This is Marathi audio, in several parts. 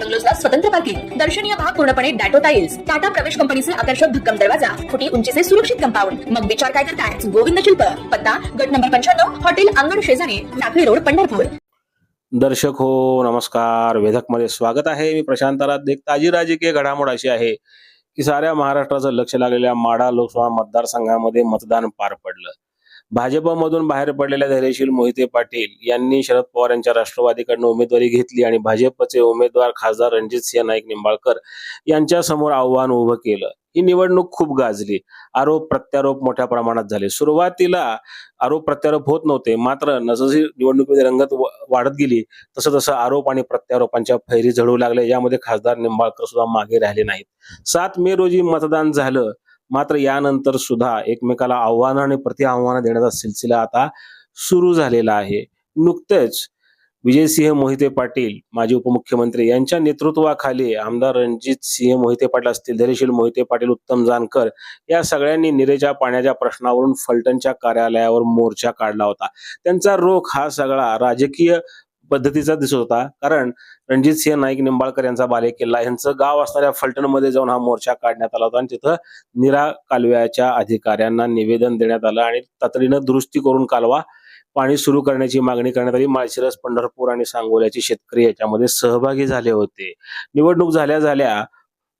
बंगलोजला स्वतंत्र पार्किंग दर्शनीय भाग पूर्णपणे डॅटो टाइल्स टाटा प्रवेश कंपनीचे आकर्षक भक्कम दरवाजा फुटी उंचीचे सुरक्षित कंपाऊंड. मग विचार काय करताय? गोविंद शिल्प पत्ता गट नंबर पंच्याण्णव हॉटेल अंगण शेजारी टाकळी रोड पंढरपूर. दर्शक हो नमस्कार. वेधकमध्ये स्वागत आहे. मी प्रशांत देख ताजी राजकीय घडामोड अशी आहे की साऱ्या महाराष्ट्राचं लक्ष लागलेल्या माडा लोकसभा मतदारसंघामध्ये मतदान पार पडलं. भाजपमधून बाहेर पडलेल्या धैर्यशील मोहिते पाटील यांनी शरद पवार यांच्या राष्ट्रवादीकडनं उमेदवारी घेतली आणि भाजपचे उमेदवार खासदार रणजित सिंह नाईक निंबाळकर यांच्या समोर आव्हान उभं केलं. ही निवडणूक खूप गाजली. आरोप प्रत्यारोप मोठ्या प्रमाणात झाले. सुरुवातीला आरोप प्रत्यारोप होत नव्हते. मात्र जशी निवडणुकीमध्ये रंगत वाढत गेली. तसं तसं आरोप आणि प्रत्यारोपांच्या फैरी झळू लागल्या. यामध्ये खासदार निंबाळकर सुद्धा मागे राहिले नाहीत. सात मे रोजी मतदान झालं. मात्र यानंतर सुद्धा एकमेकाला आव्हानं आणि प्रति आव्हानं देण्याचा सिलसिला आता सुरू झालेला आहे. नुकतेच विजयसिंह मोहिते पाटील माजी उपमुख्यमंत्री यांच्या नेतृत्वाखाली आमदार रणजित सिंह मोहिते पाटील असतील धैर्यशील मोहिते पाटील उत्तम जानकर या सगळ्यांनी निरेच्या पाण्याच्या प्रश्नावरून फलटणच्या कार्यालयावर मोर्चा काढला होता. त्यांचा रोख हा सगळा राजकीय पद्धतीचा दिसत होता. कारण रणजित सिंह नाईक निंबाळकर यांचा बालेकिल्ला यांचं गाव असणाऱ्या फलटणमध्ये जाऊन हा मोर्चा काढण्यात आला होता आणि तिथं निरा कालव्याच्या अधिकाऱ्यांना निवेदन देण्यात आलं आणि तातडीनं दुरुस्ती करून कालवा पाणी सुरू करण्याची मागणी करण्यात आली. माळशिरस पंढरपूर आणि सांगोल्याचे शेतकरी याच्यामध्ये सहभागी झाले होते. निवडणूक झाल्या झाल्या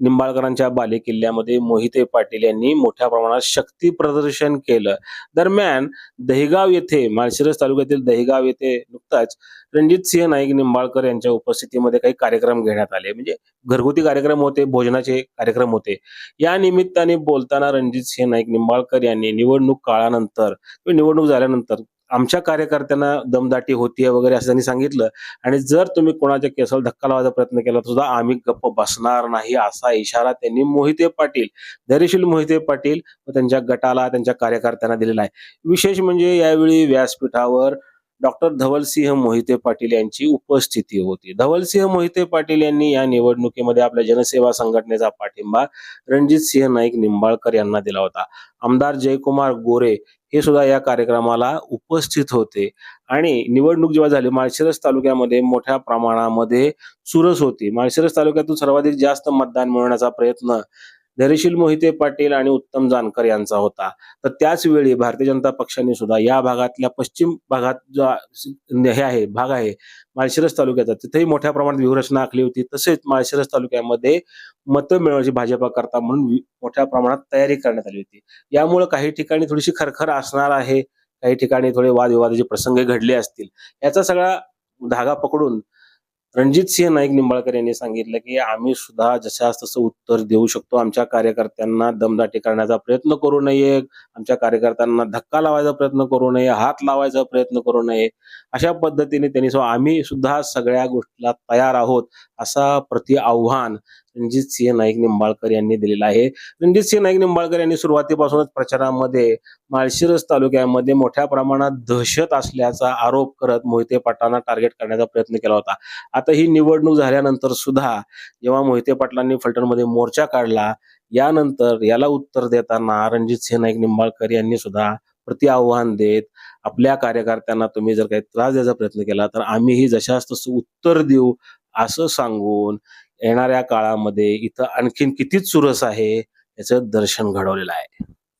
निंबाळकरांच्या बालेकिल्ल्यामध्ये मोहिते पाटील यांनी मोठ्या प्रमाणात शक्ती प्रदर्शन केलं. दरम्यान दहिगाव येथे माळशिरस तालुक्यातील दहिगाव येथे नुकताच रणजित सिंह नाईक निंबाळकर यांच्या उपस्थितीमध्ये काही कार्यक्रम घेण्यात आले. म्हणजे घरगुती कार्यक्रम होते भोजनाचे कार्यक्रम होते. या निमित्ताने बोलताना रणजित सिंह नाईक निंबाळकर यांनी निवडणूक काळानंतर किंवा निवडणूक झाल्यानंतर आमच्या कार्यकर्त्यांना दमदाटी होतीये वगैरे असं त्यांनी सांगितलं. आणि जर तुम्ही कोणाच्या केसाला धक्का लावायचा प्रयत्न केला तर सुद्धा आम्ही गप्प बसणार नाही असा इशारा त्यांनी मोहिते पाटील धैर्यशील मोहिते पाटील व त्यांच्या गटाला त्यांच्या कार्यकर्त्यांना दिलेला आहे. विशेष म्हणजे यावेळी व्यासपीठावर डॉक्टर धवलसिंह मोहिते पाटील यांची उपस्थिती होती. धवलसिंह मोहिते पाटील यांनी या निवडणुकीमध्ये आपल्या जनसेवा संघटनेचा पाठिंबा रणजित सिंह नाईक निंबाळकर यांना दिला होता. आमदार जयकुमार गोरे हे सुद्धा या कार्यक्रमाला उपस्थित होते. आणि निवडणूक जेव्हा झाली माळशिरस तालुक्यामध्ये मोठ्या प्रमाणामध्ये चुरस होती. माळशिरस तालुक्यातून सर्वाधिक जास्त मतदान मिळवण्याचा प्रयत्न धैर्यशील मोहिते पाटील आणि उत्तम जानकर यांचा होता. तर त्याच वेळी भारतीय जनता पक्षाने सुद्धा या भागातल्या पश्चिम भागात जो हे आहे भाग आहे माळशिरस तालुक्याचा. तिथेही मोठ्या प्रमाणात व्यूहरचना आखली होती. तसेच माळशिरस तालुक्यामध्ये मतं मिळवण्याची भाजपा करता म्हणून मोठ्या प्रमाणात तयारी करण्यात आली होती. यामुळे काही ठिकाणी थोडीशी खरखर असणार आहे. काही ठिकाणी थोडे वादविवादाचे प्रसंग घडले असतील. याचा सगळा धागा पकडून रणजित सिंह नाईक निंबाळकर यांनी सांगितलं की आम्ही सुद्धा जशास तसं उत्तर देऊ शकतो. आमच्या कार्यकर्त्यांना दमदाटी करण्याचा प्रयत्न करू नये. आमच्या कार्यकर्त्यांना धक्का लावायचा प्रयत्न करू नये. हात लावायचा प्रयत्न करू नये. अशा पद्धतीने त्यांनी आम्ही सुद्धा सगळ्या गोष्टीला तयार आहोत असा प्रति आव्हान रणजित सिंह नाईक निंबाळकर यांनी दिलेला आहे. रणजित सिंह नाईक निंबाळकर यांनी सुरुवातीपासूनच प्रचारामध्ये माळशिरस तालुक्यामध्ये मोठ्या प्रमाणात दहशत असल्याचा आरोप करत मोहिते पाटलांना टार्गेट करण्याचा प्रयत्न केला होता. आता ही निवडणूक झाल्यानंतर सुद्धा जेव्हा मोहिते पाटलांनी फलटणमध्ये मोर्चा काढला यानंतर याला उत्तर देताना रणजित सिंह नाईक निंबाळकर यांनी सुद्धा प्रति आव्हान देत आपल्या कार्यकर्त्यांना तुम्ही जर काही त्रास द्यायचा प्रयत्न केला तर आम्हीही जशास तसं उत्तर देऊ असं सांगून येणाऱ्या काळामध्ये इथं आणखीन किती चुरस आहे याचं दर्शन घडवलेलं आहे.